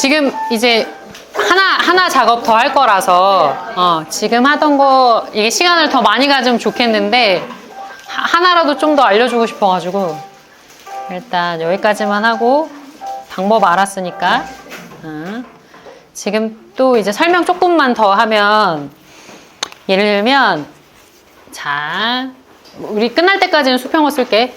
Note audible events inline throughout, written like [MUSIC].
지금 이제 하나 하나 작업 더 할 거라서 어, 지금 하던 거 이게 시간을 더 많이 가지면 좋겠는데 하- 하나라도 좀 더 알려주고 싶어가지고 일단 여기까지만 하고 방법 알았으니까 어. 지금 또 이제 설명 조금만 더 하면 예를 들면 자 우리 끝날 때까지는 수평어 쓸게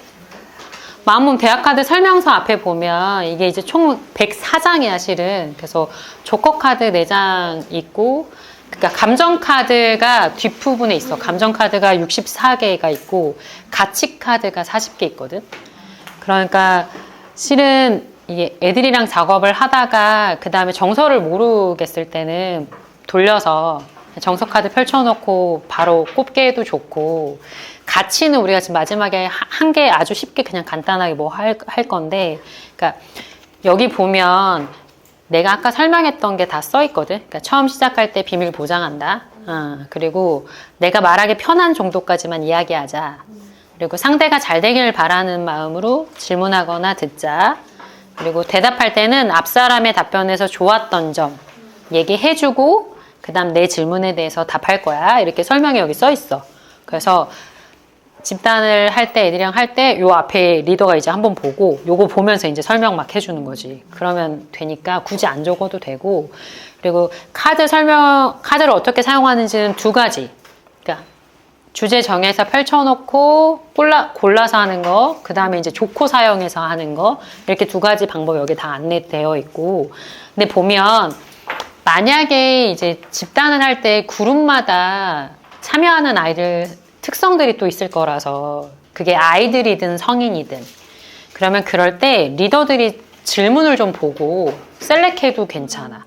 마음몸 대학카드 설명서 앞에 보면 이게 이제 총 104장이야 실은. 그래서 조커카드 4장 있고 그러니까 감정카드가 뒷부분에 있어. 감정카드가 64개가 있고 가치카드가 40개 있거든. 그러니까 실은 이게 애들이랑 작업을 하다가 그 다음에 정서를 모르겠을 때는 돌려서 정서 카드 펼쳐놓고 바로 꼽게 해도 좋고 가치는 우리가 지금 마지막에 한 개 아주 쉽게 그냥 간단하게 뭐 할 할 건데 그러니까 여기 보면 내가 아까 설명했던 게 다 써 있거든. 그러니까 처음 시작할 때 비밀 보장한다. 어, 그리고 내가 말하기 편한 정도까지만 이야기하자. 그리고 상대가 잘 되길 바라는 마음으로 질문하거나 듣자. 그리고 대답할 때는 앞 사람의 답변에서 좋았던 점 얘기해주고 그 다음 내 질문에 대해서 답할 거야. 이렇게 설명이 여기 써 있어. 그래서 집단을 할 때 애들이랑 할 때 요 앞에 리더가 이제 한번 보고 요거 보면서 이제 설명 막 해주는 거지. 그러면 되니까 굳이 안 적어도 되고 그리고 카드 설명 카드를 어떻게 사용하는지는 두 가지. 그러니까 주제 정해서 펼쳐놓고 골라 골라서 하는 거, 그 다음에 이제 조코 사용해서 하는 거 이렇게 두 가지 방법 여기 다 안내되어 있고. 근데 보면 만약에 이제 집단을 할 때 그룹마다 참여하는 아이들 특성들이 또 있을 거라서 그게 아이들이든 성인이든 그러면 그럴 때 리더들이 질문을 좀 보고 셀렉해도 괜찮아.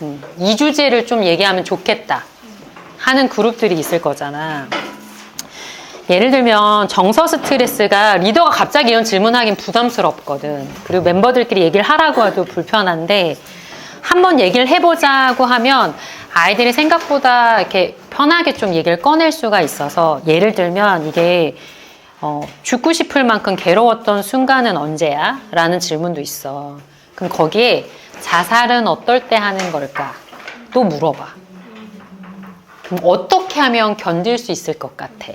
음, 이 주제를 좀 얘기하면 좋겠다 하는 그룹들이 있을 거잖아. 예를 들면 정서 스트레스가 리더가 갑자기 이런 질문하긴 부담스럽거든. 그리고 멤버들끼리 얘기를 하라고 해도 불편한데 한번 얘기를 해보자고 하면 아이들이 생각보다 이렇게 편하게 좀 얘기를 꺼낼 수가 있어서 예를 들면 이게 어, 죽고 싶을 만큼 괴로웠던 순간은 언제야? 라는 질문도 있어. 그럼 거기에 자살은 어떨 때 하는 걸까? 또 물어봐. 그럼 어떻게 하면 견딜 수 있을 것 같아?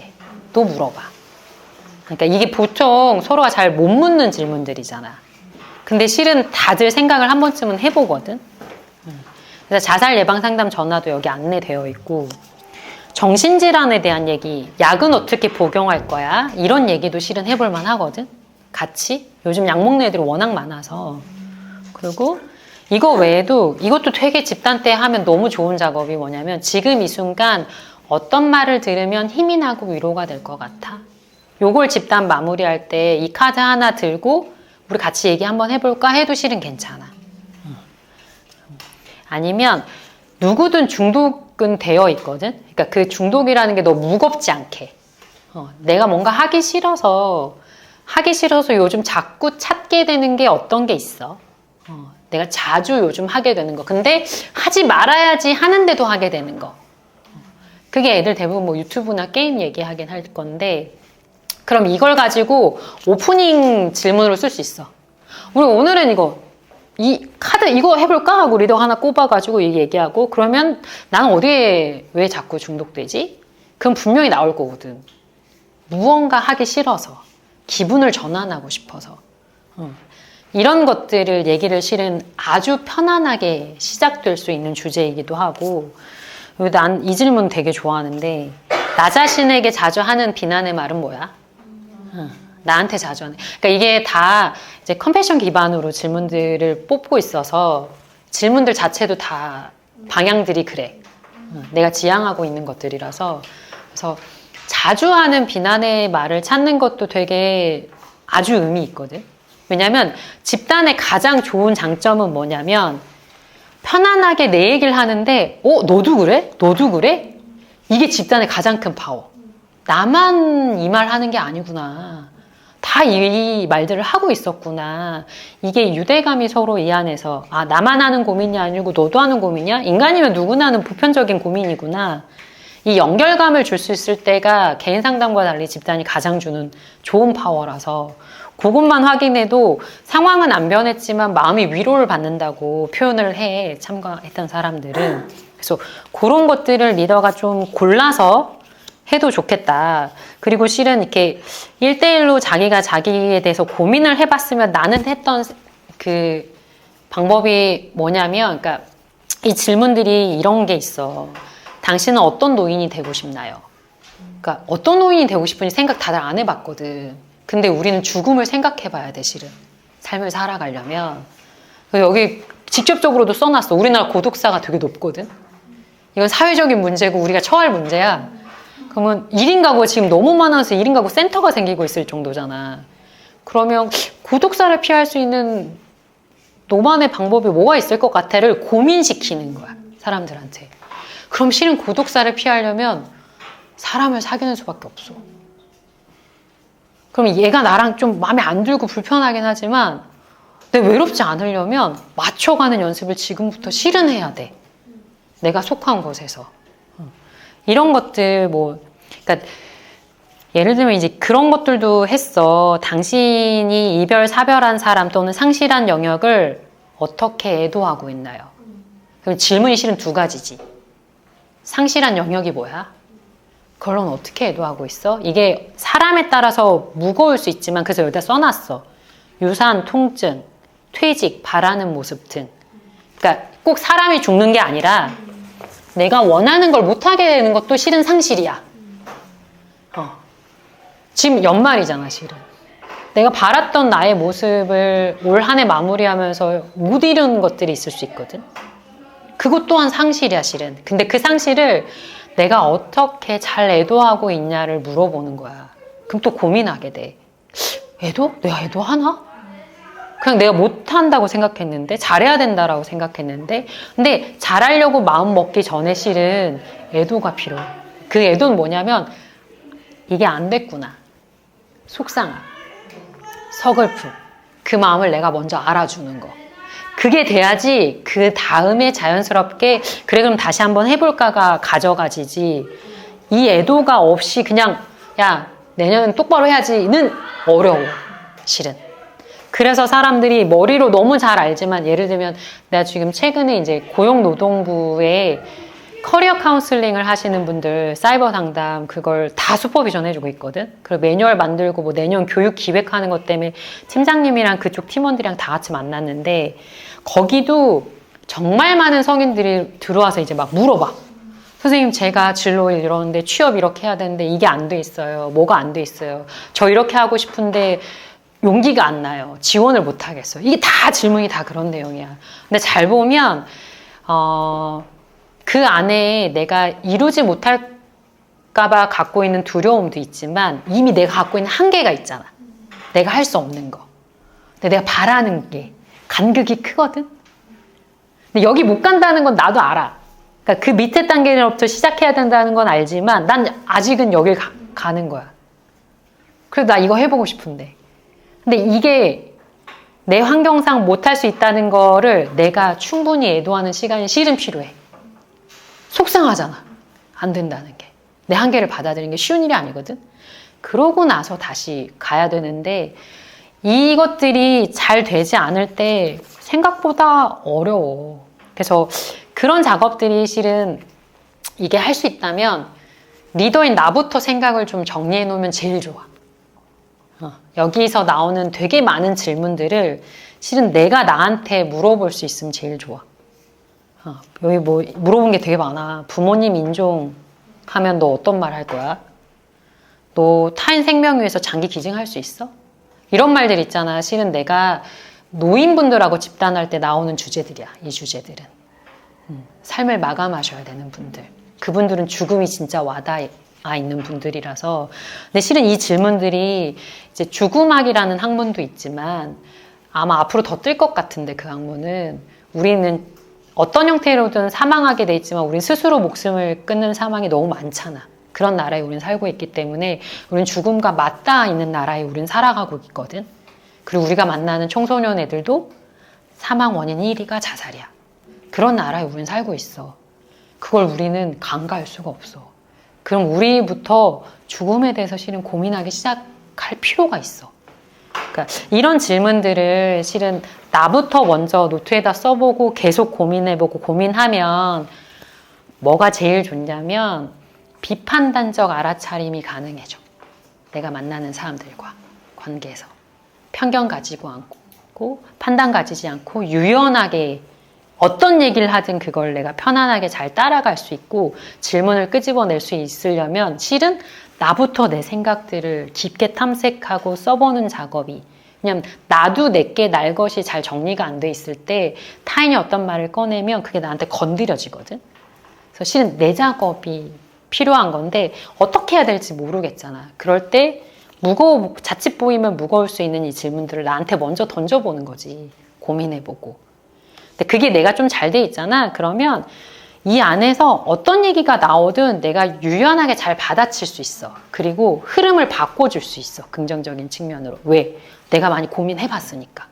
또 물어봐. 그러니까 이게 보통 서로가 잘 못 묻는 질문들이잖아. 근데 실은 다들 생각을 한 번쯤은 해보거든. 음. 그래서 자살 예방 상담 전화도 여기 안내되어 있고 정신질환에 대한 얘기, 약은 어떻게 복용할 거야? 이런 얘기도 실은 해볼 만 하거든. 같이 요즘 약 먹는 애들이 워낙 많아서 그리고 이거 외에도 이것도 되게 집단 때 하면 너무 좋은 작업이 뭐냐면 지금 이 순간 어떤 말을 들으면 힘이 나고 위로가 될 것 같아. 요걸 집단 마무리할 때 이 카드 하나 들고 우리 같이 얘기 한번 해볼까 해도 실은 괜찮아. 아니면 누구든 중독 은 되어 있거든. 그러니까 그 중독이라는 게 너무 무겁지 않게. 어, 내가 뭔가 하기 싫어서 하기 싫어서 요즘 자꾸 찾게 되는 게 어떤 게 있어. 어, 내가 자주 요즘 하게 되는 거. 근데 하지 말아야지 하는데도 하게 되는 거. 그게 애들 대부분 뭐 유튜브나 게임 얘기하긴 할 건데 그럼 이걸 가지고 오프닝 질문으로 쓸 수 있어. 우리 오늘은 이거 이 카드 이거 해볼까 하고 리더 하나 꼽아가지고 이 얘기하고 그러면 나는 어디에 왜 자꾸 중독되지? 그럼 분명히 나올 거거든. 무언가 하기 싫어서 기분을 전환하고 싶어서 음. 이런 것들을 얘기를 실은 아주 편안하게 시작될 수 있는 주제이기도 하고 난 이 질문 되게 좋아하는데 나 자신에게 자주 하는 비난의 말은 뭐야? 응, 나한테 자주 하는. 그러니까 이게 다 이제 컴패션 기반으로 질문들을 뽑고 있어서 질문들 자체도 다 방향들이 그래. 응, 내가 지향하고 있는 것들이라서 그래서 자주 하는 비난의 말을 찾는 것도 되게 아주 의미 있거든. 왜냐하면 집단의 가장 좋은 장점은 뭐냐면 편안하게 내 얘기를 하는데, 어, 너도 그래? 너도 그래? 이게 집단의 가장 큰 파워. 나만 이 말 하는 게 아니구나. 다 이 말들을 하고 있었구나. 이게 유대감이 서로 이 안에서, 아, 나만 하는 고민이 아니고 너도 하는 고민이야? 인간이면 누구나 하는 보편적인 고민이구나. 이 연결감을 줄 수 있을 때가 개인 상담과 달리 집단이 가장 주는 좋은 파워라서 그것만 확인해도 상황은 안 변했지만 마음이 위로를 받는다고 표현을 해 참가했던 사람들은 그래서 그런 것들을 리더가 좀 골라서 해도 좋겠다. 그리고 실은 이렇게 일대일로 자기가 자기에 대해서 고민을 해봤으면 나는 했던 그 방법이 뭐냐면, 그러니까 이 질문들이 이런 게 있어. 당신은 어떤 노인이 되고 싶나요? 그러니까 어떤 노인이 되고 싶은지 생각 다들 안 해봤거든. 근데 우리는 죽음을 생각해봐야 돼, 실은. 삶을 살아가려면. 여기 직접적으로도 써놨어. 우리나라 고독사가 되게 높거든. 이건 사회적인 문제고 우리가 처할 문제야. 그러면 1인 가구가 지금 너무 많아서 1인 가구 센터가 생기고 있을 정도잖아. 그러면 고독사를 피할 수 있는 노만의 방법이 뭐가 있을 것 같아를 고민시키는 거야. 사람들한테. 그럼 실은 고독사를 피하려면 사람을 사귀는 수밖에 없어. 그럼 얘가 나랑 좀 마음에 안 들고 불편하긴 하지만 내 외롭지 않으려면 맞춰가는 연습을 지금부터 실은 해야 돼. 내가 속한 곳에서. 음. 이런 것들 뭐 그러니까 예를 들면 이제 그런 것들도 했어. 당신이 이별 사별한 사람 또는 상실한 영역을 어떻게 애도하고 있나요? 그럼 질문이 실은 두 가지지. 상실한 영역이 뭐야? 그걸로는 어떻게 애도하고 있어? 이게 사람에 따라서 무거울 수 있지만 그래서 여기다 써놨어. 유산, 통증, 퇴직, 바라는 모습 등. 그러니까 꼭 사람이 죽는 게 아니라 내가 원하는 걸 못하게 되는 것도 실은 상실이야. 어. 지금 연말이잖아, 실은. 내가 바랐던 나의 모습을 올 한 해 마무리하면서 못 이룬 것들이 있을 수 있거든. 그것 또한 상실이야, 실은. 근데 그 상실을 내가 어떻게 잘 애도하고 있냐를 물어보는 거야. 그럼 또 고민하게 돼. 애도? 내가 애도하나? 그냥 내가 못한다고 생각했는데, 잘해야 된다라고 생각했는데, 근데 잘하려고 마음 먹기 전에 실은 애도가 필요해. 그 애도는 뭐냐면, 이게 안 됐구나. 속상함. 서글픔. 그 마음을 내가 먼저 알아주는 거. 그게 돼야지 그 다음에 자연스럽게 그래 그럼 다시 한번 해볼까가 가져가지지 이 애도가 없이 그냥 야 내년은 똑바로 해야지는 어려워 실은 그래서 사람들이 머리로 너무 잘 알지만 예를 들면 내가 지금 최근에 이제 고용노동부에 커리어 카운슬링을 하시는 분들 사이버 상담 그걸 다 슈퍼비전 해주고 있거든. 그리고 매뉴얼 만들고 뭐 내년 교육 기획하는 것 때문에 팀장님이랑 그쪽 팀원들이랑 다 같이 만났는데 거기도 정말 많은 성인들이 들어와서 이제 막 물어봐. 선생님 제가 진로 이러는데 취업 이렇게 해야 되는데 이게 안 돼 있어요. 뭐가 안 돼 있어요. 저 이렇게 하고 싶은데 용기가 안 나요. 지원을 못 하겠어요. 이게 다 질문이 다 그런 내용이야. 근데 잘 보면 어, 그 안에 내가 이루지 못할까봐 갖고 있는 두려움도 있지만 이미 내가 갖고 있는 한계가 있잖아. 내가 할 수 없는 거. 근데 내가 바라는 게 간극이 크거든. 근데 여기 못 간다는 건 나도 알아. 그러니까 그 밑에 단계로부터 시작해야 된다는 건 알지만 난 아직은 여길 가, 가는 거야. 그래도 나 이거 해보고 싶은데. 근데 이게 내 환경상 못할 수 있다는 거를 내가 충분히 애도하는 시간이 실은 필요해. 속상하잖아. 안 된다는 게. 내 한계를 받아들이는 게 쉬운 일이 아니거든. 그러고 나서 다시 가야 되는데 이것들이 잘 되지 않을 때 생각보다 어려워. 그래서 그런 작업들이 실은 이게 할 수 있다면 리더인 나부터 생각을 좀 정리해 놓으면 제일 좋아. 어, 여기서 나오는 되게 많은 질문들을 실은 내가 나한테 물어볼 수 있으면 제일 좋아. 어, 여기 뭐 물어본 게 되게 많아. 부모님 인종 하면 너 어떤 말 할 거야? 너 타인 생명 위해서 장기 기증할 수 있어? 이런 말들 있잖아. 실은 내가 노인분들하고 집단할 때 나오는 주제들이야. 이 주제들은. 음, 삶을 마감하셔야 되는 분들. 그분들은 죽음이 진짜 와닿 아 있는 분들이라서. 근데 실은 이 질문들이 이제 죽음학이라는 학문도 있지만 아마 앞으로 더 뜰 것 같은데 그 학문은 우리는 어떤 형태로든 사망하게 돼 있지만 우린 스스로 목숨을 끊는 사망이 너무 많잖아. 그런 나라에 우린 살고 있기 때문에 우린 죽음과 맞닿아 있는 나라에 우린 살아가고 있거든. 그리고 우리가 만나는 청소년 애들도 사망 원인 1위가 자살이야. 그런 나라에 우린 살고 있어. 그걸 우리는 간과할 수가 없어. 그럼 우리부터 죽음에 대해서 실은 고민하기 시작할 필요가 있어. 그러니까 이런 질문들을 실은 나부터 먼저 노트에다 써보고 계속 고민해보고 고민하면 뭐가 제일 좋냐면 비판단적 알아차림이 가능해져. 내가 만나는 사람들과 관계에서 편견 가지고 않고 판단 가지지 않고 유연하게 어떤 얘기를 하든 그걸 내가 편안하게 잘 따라갈 수 있고 질문을 끄집어낼 수 있으려면 실은 나부터 내 생각들을 깊게 탐색하고 써보는 작업이 왜냐면 나도 내게 날 것이 잘 정리가 안 돼 있을 때 타인이 어떤 말을 꺼내면 그게 나한테 건드려지거든. 그래서 실은 내 작업이 필요한 건데 어떻게 해야 될지 모르겠잖아. 그럴 때 무거워 자칫 보이면 무거울 수 있는 이 질문들을 나한테 먼저 던져보는 거지. 고민해보고. 근데 그게 내가 좀 잘 돼 있잖아. 그러면 이 안에서 어떤 얘기가 나오든 내가 유연하게 잘 받아칠 수 있어. 그리고 흐름을 바꿔줄 수 있어. 긍정적인 측면으로. 왜? 내가 많이 고민해 봤으니까.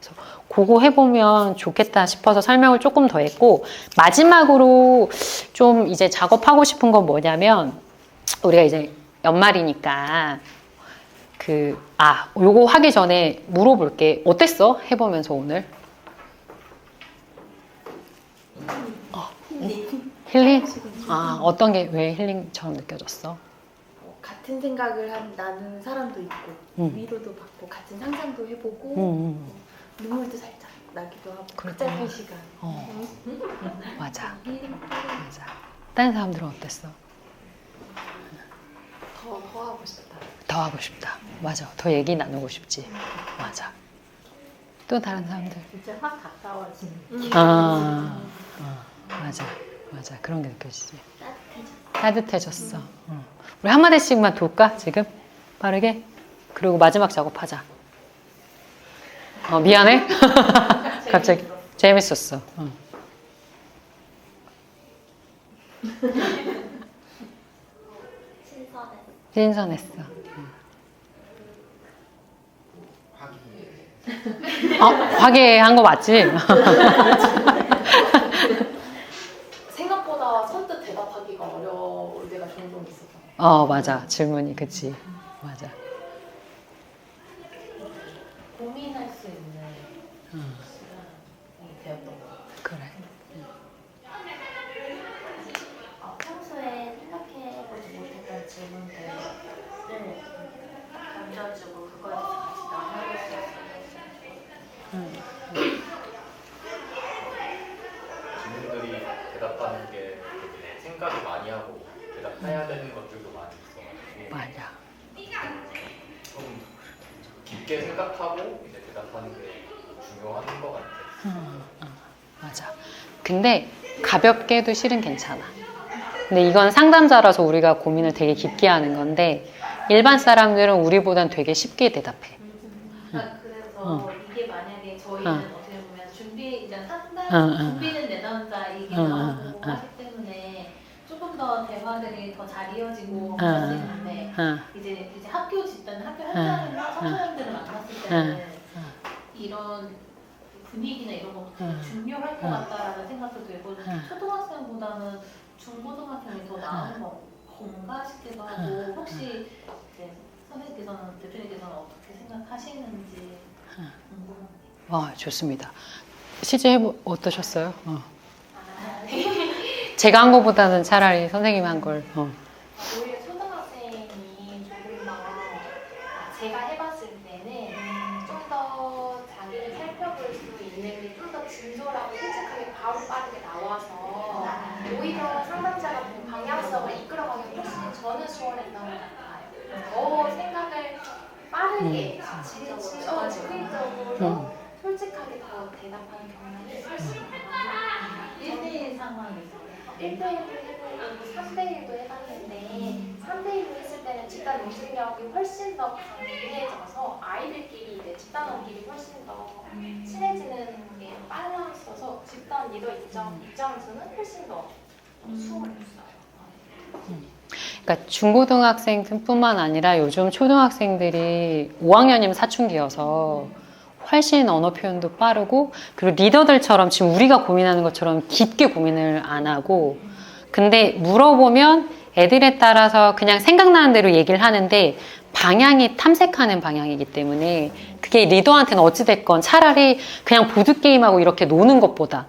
그래서 그거 해보면 좋겠다 싶어서 설명을 조금 더 했고, 마지막으로 좀 이제 작업하고 싶은 건 뭐냐면, 우리가 이제 연말이니까, 그, 아, 요거 하기 전에 물어볼게. 어땠어? 해보면서 오늘? 힐링? 아, 어떤 게 왜 힐링처럼 느껴졌어? 뭐 같은 생각을 한, 나누는 사람도 있고 음. 위로도 받고 같은 상상도 해보고 음, 음. 눈물도 살짝 나기도 하고 그 그렇구나. 짧은 시간 어, 맞아. 힐링 맞아. 다른 사람들은 어땠어? 더, 더 하고 싶다 더 하고 싶다. 맞아. 더 얘기 나누고 싶지. 맞아. 또 다른 사람들. 진짜 확 가까워지는 아, 어, 맞아. 맞아. 그런 게 느껴지지. 따뜻해졌어. 어. 우리 한 마디씩만 돌까? 지금? 빠르게? 그리고 마지막 작업하자. 어, 미안해? [LAUGHS] 갑자기. 재밌었어. 어. 신선했어. 어, 화기애애한 거 맞지? [LAUGHS] 어, 맞아. 질문이, 그치. 맞아. 고민할 수 있는 시간이 되었던 것 같아요. 그래. 어, 평소에 생각해보지 못했던 질문들을 던져주고 그거에 대해서 같이 나눠볼 수 있어요. 질문들이 대답하는 게 되게 생각을 많이 하고 대답해야 되는 것들도 많이 있어가지고 맞아. 좀 깊게 생각하고 이제 대답하는 게 중요한 것 같아요. 어, 어, 맞아. 근데 가볍게 해도 실은 괜찮아. 근데 이건 상담자라서 우리가 고민을 되게 깊게 하는 건데 일반 사람들은 우리보단 되게 쉽게 대답해. 아, 그래서 어. 이게 만약에 저희는 어. 어. 떻게 보면 준비 이제 상담 어, 어. 준비는 내 남자이기도 어, 어, 하고 어. 하기 때문에 조금 더 대화들이 더 잘 이어지고 어, 그럴 수 있는데 어, 이제 이제 학교 집단 학교 현장이나 청소년들을 만났을 때는 이런 분위기나 이런 것도 되게 어. 중요할 것 어. 같다라는 생각도 들고 어. 초등학생보다는 중고등학생이 더 나은 건가 싶기도 하고 혹시 이제 선생님께서는 대표님께서는 어떻게 생각하시는지 궁금합니다. 와, 좋습니다. 실제 해보, 어떠셨어요? 어. 제가 한 것보다는 차라리 선생님이 한 걸. 어. 오히려 초등학생이 조금 더 제가 해봤을 때는 좀 더 자기를 살펴볼 수 있는 게 좀 더 진솔하고 솔직하게 바로 빠르게 나와서 오히려 상담자 같은 방향성을 이끌어가기 훨씬 저는 수월했던 것 같아요. 더 생각을 빠르게 지적으로, 어, 즉흥적으로 음. 솔직하게 더 대답하는 경향이 훨씬 많아요. 1대1 상황에서 1대1도 해보고 3대1도 해봤는데 3대1로 했을 때는 집단 응집력이 훨씬 더 강해져서 아이들끼리 이제 집단원끼리 훨씬 더 친해지는 게 빨랐어서 집단 리더 입장, 입장에서는 훨씬 더 수월했어요. 그러니까 중고등학생뿐만 아니라 요즘 초등학생들이 5학년이면 사춘기여서 훨씬 언어 표현도 빠르고 그리고 리더들처럼 지금 우리가 고민하는 것처럼 깊게 고민을 안 하고 근데 물어보면 애들에 따라서 그냥 생각나는 대로 얘기를 하는데 방향이 탐색하는 방향이기 때문에 그게 리더한테는 어찌됐건 차라리 그냥 보드게임하고 이렇게 노는 것보다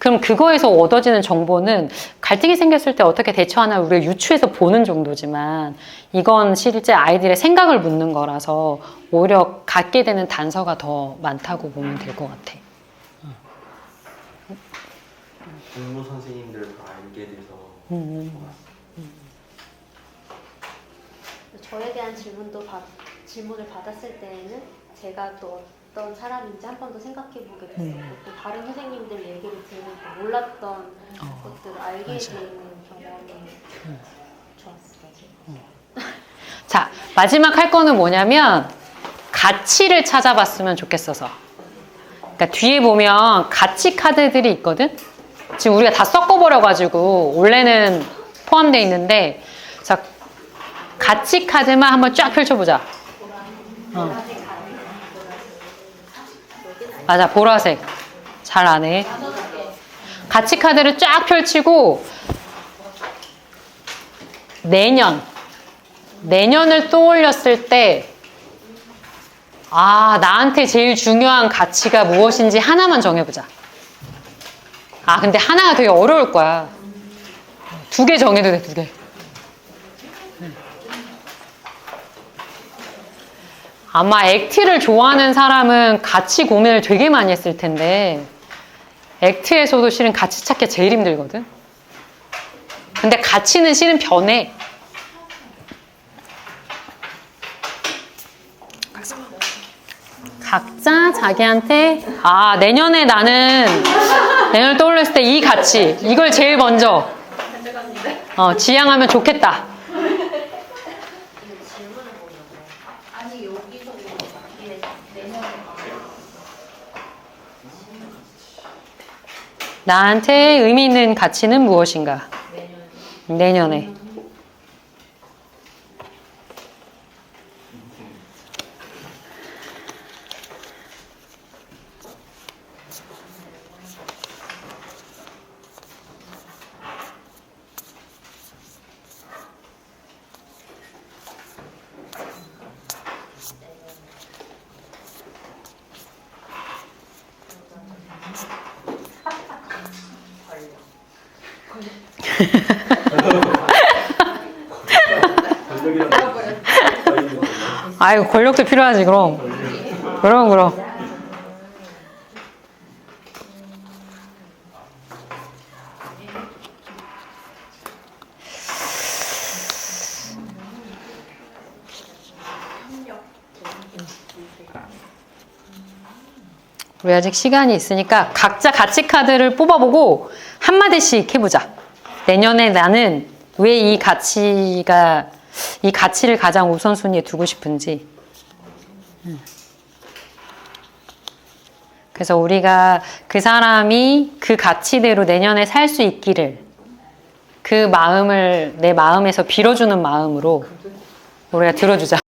그럼 그거에서 얻어지는 정보는 갈등이 생겼을 때 어떻게 대처하나 우리가 유추해서 보는 정도지만 이건 실제 아이들의 생각을 묻는 거라서 오히려 갖게 되는 단서가 더 많다고 보면 될 것 같아. 공무 선생님들도 알게 돼서 음. 저에 대한 질문도 받, 질문을 받았을 때에는 제가 또 어떤 사람인지 한 번 더 생각해 보게 됐었고 음. 또 다른 선생님들 얘기를 들으니까 몰랐던 어, 것들을 알게 맞아. 되는 경험이 좋았어요. 자, 마지막 할 거는 뭐냐면 가치를 찾아봤으면 좋겠어서. 그러니까 뒤에 보면 가치 카드들이 있거든? 지금 우리가 다 섞어버려가지고 원래는 포함되어 있는데 자, 가치 카드만 한번 쫙 펼쳐보자. 어. 맞아, 보라색. 잘 아네. 가치 카드를 쫙 펼치고 내년. 내년을 떠올렸을 때, 아, 나한테 제일 중요한 가치가 무엇인지 하나만 정해보자. 아, 근데 하나가 되게 어려울 거야. 두 개 정해도 돼, 두 개. 아마 액트를 좋아하는 사람은 가치 고민을 되게 많이 했을 텐데, 액트에서도 실은 가치 찾기 제일 힘들거든? 근데 가치는 실은 변해. 각자 자기한테 아 내년에 나는 내년을 떠올렸을 때 이 가치 이걸 제일 먼저 어, 지향하면 좋겠다. 아니 여기서 이게 내년에 나한테 의미 있는 가치는 무엇인가? 내년 에. [LAUGHS] 아이고 권력도 필요하지 그럼. 그럼 그럼. 우리 아직 시간이 있으니까 각자 가치 카드를 뽑아보고 한마디씩 해보자. 내년에 나는 왜 이 가치가, 이 가치를 가장 우선순위에 두고 싶은지. 음. 그래서 우리가 그 사람이 그 가치대로 내년에 살 수 있기를 그 마음을 내 마음에서 빌어주는 마음으로 우리가 들어주자.